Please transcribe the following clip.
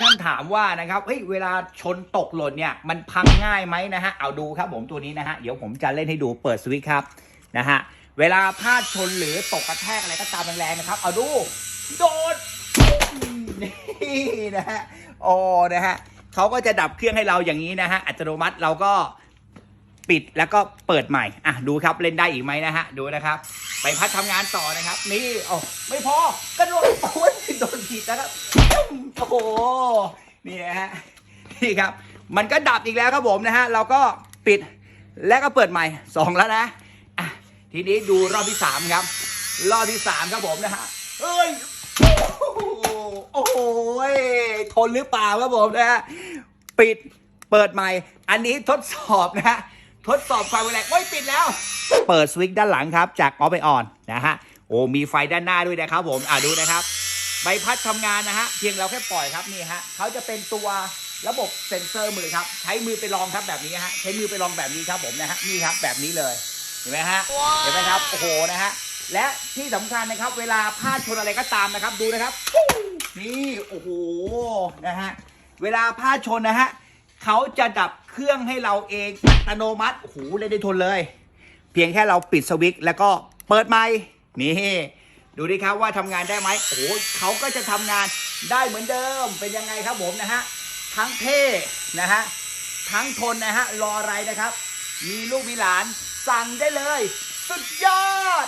ท่านถามว่านะครับเฮ้ยเวลาชนตกหล่นเนี่ยมันพังง่ายไหมนะฮะเอาดูครับผมตัวนี้นะฮะเดี๋ยวผมจะเล่นให้ดูเปิดสวิตช์ครับนะฮะเวลาพลาดชนหรือตกกระแทกอะไรก็ตามแรงๆนะครับ เอาดูโดดนี่นะฮะโอ้นะฮะเขาก็จะดับเครื่องให้เราอย่างนี้นะฮะอัตโนมัติเราก็ ปิดแล้วก็เปิดใหม่ อะดูครับเล่นได้อีกไหมนะฮะ ดูนะครับ ไปพัดทำงานต่อนะครับ นี่โอ้ไม่พอกระโดดโอ้ยโดนผิดนะครับโอ้โหนี่นะฮะนี่ครับ มันก็ดับอีกแล้วครับผมนะฮะเราก็ปิดแล้วก็เปิดใหม่สองแล้วนะอะทีนี้ดูรอบที่สามครับ รอบที่สามครับผมนะฮะเอ้ยโอ้โหโอ้โหทนหรือเปล่าครับผมนะฮะปิดเปิดใหม่ อันนี้ทดสอบนะฮะ ทดสอบความแรงโอ้ยปิดแล้ว เปิดสวิตช์ด้านหลังครับ จากออฟไปออนนะฮะโอ้มีไฟด้านหน้าด้วยนะครับผมอ่าดูนะครับ ใบพัดทำงานนะฮะเพียงเราแค่ปล่อยครับนี่ฮะเขาจะเป็นตัวระบบเซ็นเซอร์มือครับ ใช้มือไปลองครับแบบนี้ฮะใช้มือไปลองแบบนี้ครับผมนะฮะนี่ครับแบบนี้เลยเห็นไหมฮะเห็นไหมครับโอ้โหนะฮะและที่สำคัญนะครับ เวลาพลาดชนอะไรก็ตามนะครับ ดูนะครับนี่โอ้โหนะฮะเวลาพลาดชนนะฮะ เขาจะดับเครื่องให้เราเองอัตโนมัติโอ้โหเลยได้ทนเลย เพียงแค่เราปิดสวิตช์แล้วก็เปิดไมค์นี่ดูดิครับว่าทำงานได้ไหมโอ้โหเขาก็จะทำงานได้เหมือนเดิมเป็นยังไงครับผมนะฮะทั้งเท่นะฮะทั้งทนนะฮะรออะไรนะครับ มีลูกมีหลานสั่งได้เลย สุดยอด